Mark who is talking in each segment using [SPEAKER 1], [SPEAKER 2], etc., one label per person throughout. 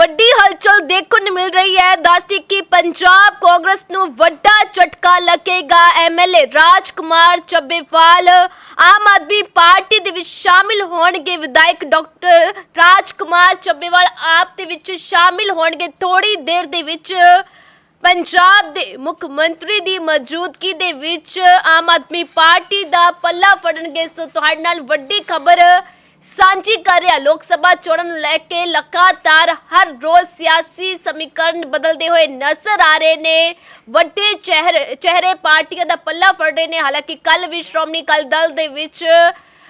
[SPEAKER 1] ਵੱਡੀ ਹਲਚਲ ਦੇਖਣ ਨੂੰ ਮਿਲ ਰਹੀ ਹੈ। ਦੱਸਦੀ ਕਿ ਪੰਜਾਬ ਕਾਂਗਰਸ ਨੂੰ ਵੱਡਾ ਝਟਕਾ ਲੱਗੇਗਾ। ਐਮਐਲਏ ਰਾਜਕੁਮਾਰ ਚੱਬੇਵਾਲ ਆਮ ਆਦਮੀ ਪਾਰਟੀ ਦੇ ਵਿੱਚ ਸ਼ਾਮਿਲ ਹੋਣਗੇ। ਵਿਧਾਇਕ ਡਾਕਟਰ ਰਾਜਕੁਮਾਰ ਚੱਬੇਵਾਲ ਆਪ ਦੇ ਵਿੱਚ ਸ਼ਾਮਿਲ ਹੋਣਗੇ। ਥੋੜੀ ਦੇਰ ਦੇ ਵਿੱਚ ਪੰਜਾਬ ਦੇ ਮੁੱਖ ਮੰਤਰੀ ਦੀ ਮੌਜੂਦਗੀ ਦੇ ਵਿੱਚ ਆਮ ਆਦਮੀ ਪਾਰਟੀ ਦਾ ਪੱਲਾ ਫੜਨਗੇ। ਸੋ ਤੁਹਾਡੇ ਨਾਲ ਵੱਡੀ ਖਬਰ ਸਾਂਝੀ ਕਰ ਰਿਹਾ ਲੋਕ ਸਭਾ ਚੋਣਾਂ ਨੂੰ ਲੈ ਕੇ ਲਗਾਤਾਰ ਹਰ ਰੋਜ਼ ਸਿਆਸੀ ਸਮੀਕਰਨ ਬਦਲਦੇ ਹੋਏ ਨਜ਼ਰ ਆ ਰਹੇ ਨੇ ਵੱਡੇ ਚਿਹਰੇ ਚਿਹਰੇ ਪਾਰਟੀਆਂ ਦਾ ਪੱਲਾ ਫੜ ਰਹੇ ਨੇ ਹਾਲਾਂਕਿ ਕੱਲ ਵੀ ਸ਼੍ਰੋਮਣੀ ਅਕਾਲੀ ਦਲ ਦੇ ਵਿੱਚ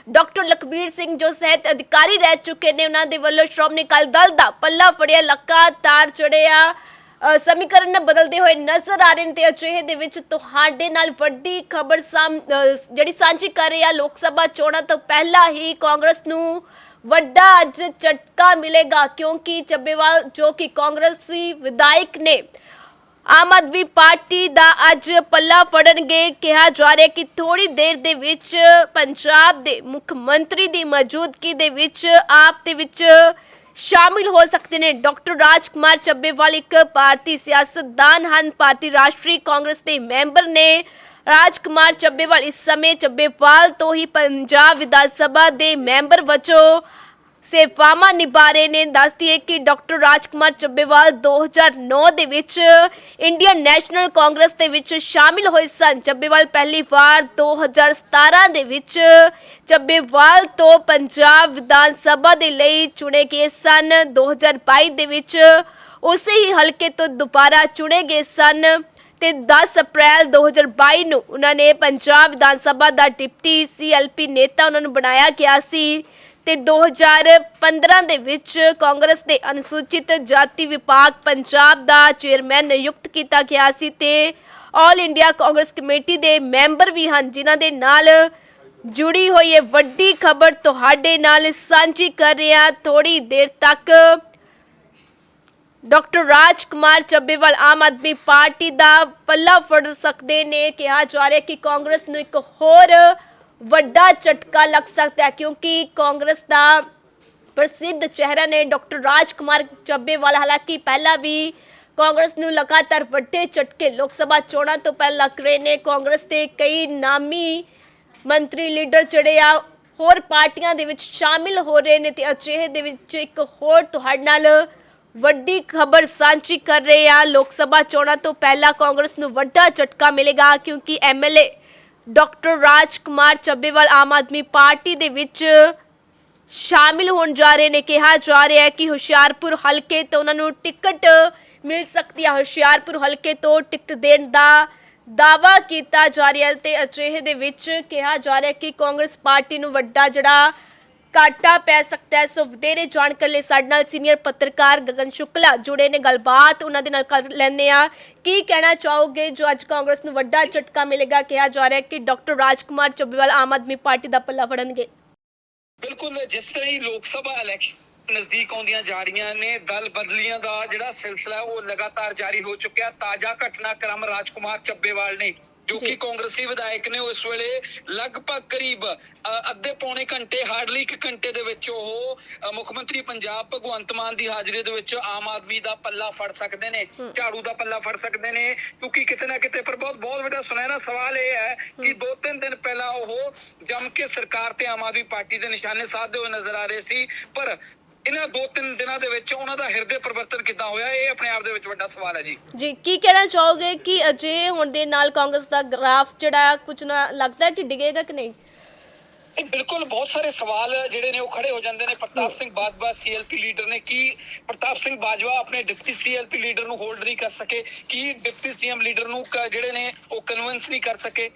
[SPEAKER 1] ਡਾਕਟਰ ਲਖਬੀਰ ਸਿੰਘ ਜੋ ਸਿਹਤ ਅਧਿਕਾਰੀ ਰਹਿ ਚੁੱਕੇ ਨੇ ਉਹਨਾਂ ਦੇ ਵੱਲੋਂ ਸ਼੍ਰੋਮਣੀ ਅਕਾਲੀ ਦਲ ਦਾ ਪੱਲਾ ਫੜਿਆ ਲਗਾਤਾਰ ਚੜਿਆ ਅ, ਸਮੀਕਰਨ ਬਦਲਦੇ ਹੋਏ ਨਜ਼ਰ ਆ ਰਹੇ ਨੇ ਤੇ ਅਜਿਹੇ ਦੇ ਵਿੱਚ ਤੁਹਾਡੇ ਨਾਲ ਵੱਡੀ ਖਬਰ ਜਿਹੜੀ ਸਾਂਝੀ ਕਰ ਰਹੀ ਆ ਲੋਕ ਸਭਾ ਚੋਣਾਂ ਤੋਂ ਪਹਿਲਾਂ ਹੀ ਕਾਂਗਰਸ ਨੂੰ ਵੱਡਾ ਅੱਜ ਝਟਕਾ ਮਿਲੇਗਾ ਕਿਉਂਕਿ ਚੱਬੇਵਾਲ ਜੋ ਕਿ ਕਾਂਗਰਸੀ ਵਿਧਾਇਕ ਨੇ ਆਮ ਆਦਮੀ ਪਾਰਟੀ ਦਾ ਅੱਜ ਪੱਲਾ ਫੜਨਗੇ। ਕਿਹਾ ਜਾ ਰਿਹਾ ਕਿ ਥੋੜੀ ਦੇਰ ਦੇ ਵਿੱਚ ਪੰਜਾਬ ਦੇ ਮੁੱਖ ਮੰਤਰੀ ਦੀ ਮੌਜੂਦਗੀ ਦੇ ਵਿੱਚ ਆਪ ਦੇ ਵਿੱਚ ਸ਼ਾਮਿਲ ਹੋ ਸਕਦੇ ਨੇ ਡਾਕਟਰ ਰਾਜਕੁਮਾਰ ਚੱਬੇਵਾਲ ਇੱਕ ਭਾਰਤੀ ਸਿਆਸਤਦਾਨ ਹਨ ਭਾਰਤੀ ਰਾਸ਼ਟਰੀ ਕਾਂਗਰਸ ਦੇ ਮੈਂਬਰ ਨੇ ਰਾਜਕੁਮਾਰ ਚੱਬੇਵਾਲ ਇਸ ਸਮੇਂ ਚੱਬੇਵਾਲ ਤੋਂ ਹੀ ਪੰਜਾਬ ਵਿਧਾਨ ਸਭਾ ਦੇ ਮੈਂਬਰ ਵਜੋਂ ਸੇਵਾਵਾਂ ਨਿਭਾ ਰਹੇ ਨੇ। ਦੱਸਦੀ ਹੈ ਕਿ ਡਾਕਟਰ ਰਾਜਕੁਮਾਰ ਚੱਬੇਵਾਲ 2009 ਦੇ ਵਿੱਚ ਇੰਡੀਅਨ ਨੈਸ਼ਨਲ ਕਾਂਗਰਸ ਦੇ ਵਿੱਚ ਸ਼ਾਮਿਲ ਹੋਏ ਸਨ। ਚੱਬੇਵਾਲ ਪਹਿਲੀ ਵਾਰ 2017 ਦੇ ਵਿੱਚ ਚੱਬੇਵਾਲ ਤੋਂ ਪੰਜਾਬ ਵਿਧਾਨ ਸਭਾ ਦੇ ਲਈ ਚੁਣੇ ਗਏ ਸਨ। 2022 ਦੇ ਵਿੱਚ ਉਸੇ ਹੀ ਹਲਕੇ ਤੋਂ ਦੁਬਾਰਾ ਚੁਣੇ ਗਏ ਸਨ ਤੇ 10 ਅਪ੍ਰੈਲ 2022 ਨੂੰ ਉਹਨਾਂ ਨੇ ਪੰਜਾਬ ਵਿਧਾਨ ਸਭਾ ਦਾ ਡਿਪਟੀ ਸੀਐਲਪੀ ਨੇਤਾ ਉਹਨਾਂ ਨੂੰ ਬਣਾਇਆ ਗਿਆ ਸੀ। ਤੇ 2015 ਦੇ ਵਿੱਚ ਕਾਂਗਰਸ ਦੇ ਅਨੁਸੂਚਿਤ ਜਾਤੀ ਵਿਭਾਗ ਪੰਜਾਬ ਦਾ ਚੇਅਰਮੈਨ ਨਿਯੁਕਤ ਕੀਤਾ ਗਿਆ ਸੀ ਤੇ ਆਲ ਇੰਡੀਆ ਕਾਂਗਰਸ ਕਮੇਟੀ ਦੇ ਮੈਂਬਰ ਵੀ ਹਨ, ਜਿਨ੍ਹਾਂ ਦੇ ਨਾਲ ਜੁੜੀ ਹੋਈ ਇਹ ਵੱਡੀ ਖਬਰ ਤੁਹਾਡੇ ਨਾਲ ਸਾਂਝੀ ਕਰ ਰਿਹਾ ਹਾਂ। ਥੋੜੀ ਦੇਰ ਤੱਕ ਡਾਕਟਰ ਰਾਜ ਕੁਮਾਰ ਚੱਬੇਵਾਲ ਆਮ ਆਦਮੀ ਪਾਰਟੀ ਦਾ ਪੱਲਾ ਫੜ ਸਕਦੇ ਨੇ। ਕਿਹਾ ਜਾ ਰਿਹਾ ਕਿ ਕਾਂਗਰਸ ਨੂੰ ਇੱਕ ਹੋਰ ਵੱਡਾ ਝਟਕਾ ਲੱਗ ਸਕਦਾ ਹੈ ਕਿਉਂਕਿ ਕਾਂਗਰਸ ਦਾ ਪ੍ਰਸਿੱਧ ਚਿਹਰਾ ਨੇ ਡਾਕਟਰ ਰਾਜ ਕੁਮਾਰ ਚੱਬੇਵਾਲ। ਹਾਲਾਂਕਿ ਪਹਿਲਾਂ ਵੀ ਕਾਂਗਰਸ ਨੂੰ ਲਗਾਤਾਰ ਵੱਡੇ ਝਟਕੇ ਲੋਕ ਸਭਾ ਚੋਣਾਂ ਤੋਂ ਪਹਿਲਾਂ ਲੱਗ ਰਹੇ ਨੇ। ਕਾਂਗਰਸ ਦੇ ਕਈ ਨਾਮੀ ਮੰਤਰੀ, ਲੀਡਰ ਜਿਹੜੇ ਆ, ਹੋਰ ਪਾਰਟੀਆਂ ਦੇ ਵਿੱਚ ਸ਼ਾਮਿਲ ਹੋ ਰਹੇ ਨੇ ਤੇ ਅਜਿਹੇ ਦੇ ਵਿੱਚ ਇੱਕ ਹੋਰ ਤੁਹਾਡੇ ਨਾਲ ਵੱਡੀ ਖਬਰ ਸਾਂਝੀ ਕਰ ਰਹੇ ਆ। ਲੋਕ ਸਭਾ ਚੋਣਾਂ ਤੋਂ ਪਹਿਲਾਂ ਕਾਂਗਰਸ ਨੂੰ ਵੱਡਾ ਝਟਕਾ ਮਿਲੇਗਾ ਕਿਉਂਕਿ MLA doctor Rajkumar Chabbewal Aam Aadmi Party ਦੇ ਵਿੱਚ ਸ਼ਾਮਿਲ ਹੋਣ ਜਾ ਰਹੇ ਨੇ। ਕਿਹਾ ਜਾ ਰਿਹਾ ਹੈ ਕਿ ਹੁਸ਼ਿਆਰਪੁਰ ਹਲਕੇ ਤੋਂ ਉਹਨਾਂ ਨੂੰ ਟਿਕਟ ਮਿਲ ਸਕਦੀ ਹੈ। ਹੁਸ਼ਿਆਰਪੁਰ ਹਲਕੇ ਤੋਂ ਟਿਕਟ ਦੇਣ ਦਾ ਦਾਵਾ ਕੀਤਾ ਜਾ ਰਿਹਾ ਹੈ ਤੇ ਅਜਿਹੇ ਦੇ ਵਿੱਚ ਕਿਹਾ ਜਾ ਰਿਹਾ ਕਿ ਕਾਂਗਰਸ ਪਾਰਟੀ ਨੂੰ ਵੱਡਾ ਜਿਹੜਾ ਘਾਟਾ ਪੈ ਸਕਦਾ ਹੈ। ਸੋ ਵਧੇਰੇ ਜਾਣਕਾਰੀ ਲਈ ਸਾਡੇ ਨਾਲ ਸੀਨੀਅਰ ਪੱਤਰਕਾਰ ਗਗਨ ਸ਼ੁਕਲਾ ਜੁੜੇ ਨੇ। ਗੱਲਬਾਤ ਉਹਨਾਂ ਦੇ ਨਾਲ ਕਰ ਲੈਂਦੇ ਆ ਕੀ ਕਹਿਣਾ ਚਾਹੋਗੇ? ਜੋ ਅੱਜ ਕਾਂਗਰਸ ਨੂੰ ਵੱਡਾ ਝਟਕਾ ਮਿਲੇਗਾ, ਕਿਹਾ ਜਾ ਰਿਹਾ ਹੈ ਕਿ ਡਾਕਟਰ ਰਾਜਕੁਮਾਰ ਚੱਬੇਵਾਲ ਆਮ ਆਦਮੀ ਪਾਰਟੀ ਦਾ ਪੱਲਾ ਫੜਨਗੇ।
[SPEAKER 2] ਬਿਲਕੁਲ, ਜਿਸ ਤਰ੍ਹਾਂ ਹੀ ਲੋਕ ਸਭਾ ਇਲੈਕਸ਼ਨ ਨਜ਼ਦੀਕ ਆਉਂਦੀਆਂ ਜਾ ਰਹੀਆਂ ਨੇ, ਦਲ ਬਦਲੀਆਂ ਦਾ ਜਿਹੜਾ ਸਿਲਸਿਲਾ ਉਹ ਲਗਾਤਾਰ ਜਾਰੀ ਹੋ ਚੁੱਕਿਆ। ਤਾਜ਼ਾ ਘਟਨਾਕ੍ਰਮ ਰਾਜਕੁਮਾਰ ਚੱਬੇਵਾਲ ਨੇ ਜੋ। ਕਿ ਕਾਂਗਰਸੀ ਵਿਧਾਇਕ ਨੇ ਉਸ ਵੇਲੇ ਲਗਭਗ ਕਰੀਬ ਅੱਧੇ ਪੌਣੇ ਘੰਟੇ ਹਾਰਡਲੀ ਇੱਕ ਘੰਟੇ ਦੇ ਵਿੱਚ ਉਹ ਮੁੱਖ ਮੰਤਰੀ ਪੰਜਾਬ ਭਗਵੰਤ ਮਾਨ ਦੀ ਹਾਜ਼ਰੀ ਦੇ ਵਿੱਚ ਆਮ ਆਦਮੀ ਦਾ ਪੱਲਾ ਫੜ ਸਕਦੇ ਨੇ। ਝਾੜੂ ਦਾ ਪੱਲਾ ਫੜ ਸਕਦੇ ਨੇ ਕਿਉਂਕਿ ਕਿਤੇ ਨਾ ਕਿਤੇ ਪਰ ਬਹੁਤ ਬਹੁਤ ਵੱਡਾ ਸੁਨਹਿਰਾ ਸਵਾਲ ਇਹ ਹੈ ਕਿ ਦੋ ਤਿੰਨ ਦਿਨ ਪਹਿਲਾਂ ਉਹ ਜੰਮ ਕੇ ਸਰਕਾਰ ਤੇ ਆਮ ਆਦਮੀ ਪਾਰਟੀ ਦੇ ਨਿਸ਼ਾਨੇ ਸਾਧਦੇ ਹੋਏ ਨਜ਼ਰ ਆ ਰਹੇ ਸੀ ਪਰ ਇਹਨਾਂ ਦੋ ਤਿੰਨ ਦਿਨਾਂ ਦੇ ਵਿੱਚ ਉਹਨਾਂ ਦਾ ਹਿਰਦੇ ਪਰਿਵਰਤਨ ਕਿੱਦਾਂ ਹੋਇਆ, ਇਹ ਆਪਣੇ ਆਪ ਦੇ ਵਿੱਚ ਵੱਡਾ ਸਵਾਲ ਹੈ ਜੀ।
[SPEAKER 1] ਜੀ, ਕੀ ਕਹਿਣਾ ਚਾਹੋਗੇ ਕਿ ਅਜੇ ਹੋਣ ਦੇ ਨਾਲ ਕਾਂਗਰਸ ਦਾ ਗ੍ਰਾਫ ਜਿਹੜਾ ਕੁਝ ਨਾ ਲੱਗਦਾ ਹੈ ਕਿ ਡਿੱਗੇਗਾ ਕਿ ਨਹੀਂ?
[SPEAKER 2] ਇਹ ਬਿਲਕੁਲ ਬਹੁਤ ਸਾਰੇ ਸਵਾਲ ਜਿਹੜੇ ਨੇ ਉਹ ਖੜੇ ਹੋ ਜਾਂਦੇ ਨੇ। ਪ੍ਰਤਾਪ ਸਿੰਘ ਬਾਜਵਾ ਸੀਐਲਪੀ ਲੀਡਰ ਨੇ ਕੀ ਪ੍ਰਤਾਪ ਸਿੰਘ ਬਾਜਵਾ ਆਪਣੇ ਡਿਪਟੀ ਸੀਐਲਪੀ ਲੀਡਰ ਨੂੰ ਹੋਲਡ ਨਹੀਂ ਕਰ ਸਕੇ? ਕੀ ਡਿਪਟੀ ਸੀਐਮ ਲੀਡਰ ਨੂੰ ਜਿਹੜੇ ਨੇ ਉਹ ਕਨਵਿੰਸ ਨਹੀਂ ਕਰ ਸਕੇ।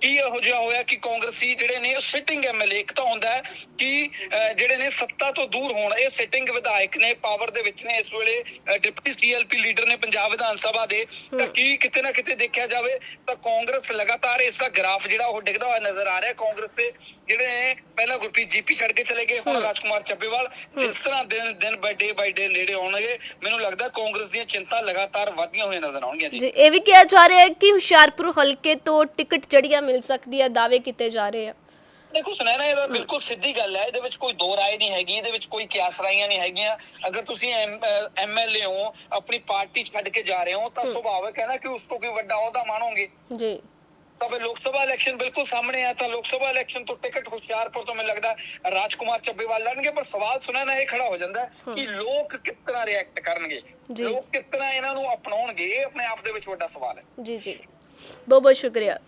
[SPEAKER 2] ਕੀ ਇਹੋ ਜਿਹਾ ਹੋਇਆ ਕਿ ਕਾਂਗਰਸੀ ਜਿਹੜੇ ਨੇ ਸਿਟਿੰਗ ਐਮਐਲਏ ਇੱਕ ਤਾਂ ਹੁੰਦਾ ਹੈ ਕਿ ਜਿਹੜੇ ਨੇ ਸੱਤਾ ਤੋਂ ਦੂਰ ਹੋਣ ਇਹ ਸਿਟਿੰਗ ਵਿਧਾਇਕ ਨੇ ਪਾਵਰ ਦੇ ਵਿੱਚ ਨੇ ਇਸ ਵੇਲੇ ਡਿਪਟੀ ਸੀਐਲਪੀ ਲੀਡਰ ਨੇ ਪੰਜਾਬ ਵਿਧਾਨ ਸਭਾ ਦੇ। ਤਾਂ। ਕੀ ਕਿਤੇ ਨਾ ਕਿਤੇ ਦੇਖਿਆ ਜਾਵੇ ਤਾਂ ਕਾਂਗਰਸ ਲਗਾਤਾਰ ਇਸ ਦਾ ਗ੍ਰਾਫ ਜਿਹੜਾ ਉਹ ਡਿੱਗਦਾ ਹੋਇਆ ਨਜ਼ਰ ਆ ਰਿਹਾ। ਕਾਂਗਰਸ ਦੇ ਜਿਹੜੇ ਨੇ ਪਹਿਲਾਂ ਗੁਰਪ੍ਰੀਤ ਜੀਪੀ ਛੱਡ ਕੇ ਚਲੇ ਗਏ ਹੁਣ। ਰਾਜਕੁਮਾਰ ਚੱਬੇਵਾਲ ਜਿਸ ਤਰ੍ਹਾਂ ਦਿਨ ਦਿਨ ਬਾਈ ਡੇ ਬਾਈ ਡੇ ਨੇੜੇ ਆਉਣਗੇ ਮੈਨੂੰ ਲੱਗਦਾ ਕਾਂਗਰਸ ਦੀਆਂ ਚਿੰਤਾ ਲਗਾਤਾਰ ਵਧਦੀਆਂ ਹੋਈਆਂ ਨਜ਼ਰ ਆਉਣਗੀਆਂ ਜੀ।
[SPEAKER 1] ਜੀ ਇਹ ਵੀ ਕਿਹਾ ਜਾ ਰਿਹਾ ਹੈ ਕਿ ਹੁਸ਼ਿਆਰਪੁਰ ਹਲਕੇ ਤੋਂ ਟਿਕਟ ਜਿਹੜੀਆਂ ਮਿਲ ਸਕਦੀ ਹੈ ਦਾਅਵੇ ਕੀਤੇ ਜਾ ਰਹੇ ਆ।
[SPEAKER 2] ਦੇਖੋ ਸੁਨੈਣਾ ਇਹਦਾ ਬਿਲਕੁਲ ਸਿੱਧੀ ਗੱਲ ਹੈ ਇਹਦੇ ਵਿੱਚ ਕੋਈ ਦੋ ਰਾਏ ਨਹੀਂ ਹੈਗੀ ਇਹਦੇ ਵਿੱਚ ਕੋਈ ਕਿਆਸ ਰਾਈਆਂ ਨਹੀਂ ਹੈਗੀਆਂ। ਅਗਰ ਤੁਸੀਂ ਐਮਐਲਏ ਹੋ ਆਪਣੀ ਪਾਰਟੀ ਛੱਡ ਕੇ ਜਾ ਰਹੇ ਹੋ ਤਾਂ ਸੁਭਾਵਕ ਹੈ ਨਾ ਕਿ ਉਸ ਤੋਂ ਕੋਈ ਵੱਡਾ ਅਹੁਦਾ ਮਾਣੋਗੇ।
[SPEAKER 1] ਜੀ।
[SPEAKER 2] ਤਾਂ ਫਿਰ ਲੋਕ ਸਭਾ ਇਲੈਕਸ਼ਨ ਬਿਲਕੁਲ ਸਾਹਮਣੇ ਆ ਤਾਂ ਲੋਕ ਸਭਾ ਇਲੈਕਸ਼ਨ ਤੋਂ ਟਿਕਟ ਹੁਸ਼ਿਆਰਪੁਰ ਤੋਂ ਮੈਨੂੰ ਲੱਗਦਾ ਰਾਜਕੁਮਾਰ ਚੱਬੇਵਾਲ ਲੜਨਗੇ ਪਰ ਸਵਾਲ ਸੁਣਨਾ ਇਹ ਖੜਾ ਹੋ ਜਾਂਦਾ ਕਿ ਲੋਕ ਕਿਸ ਤਰ੍ਹਾਂ ਰਿਐਕਟ ਕਰਨਗੇ। ਲੋਕ ਕਿਸ ਤਰ੍ਹਾਂ ਇਹਨਾਂ ਨੂੰ ਅਪਣਾਉਣਗੇ? ਆਪਣੇ ਆਪ ਦੇ ਵਿੱਚ ਵੱਡਾ ਸਵਾਲ ਹੈ।
[SPEAKER 1] ਜੀ ਜੀ। ਬਹੁਤ ਬਹੁਤ ਸ਼ੁਕਰੀਆ।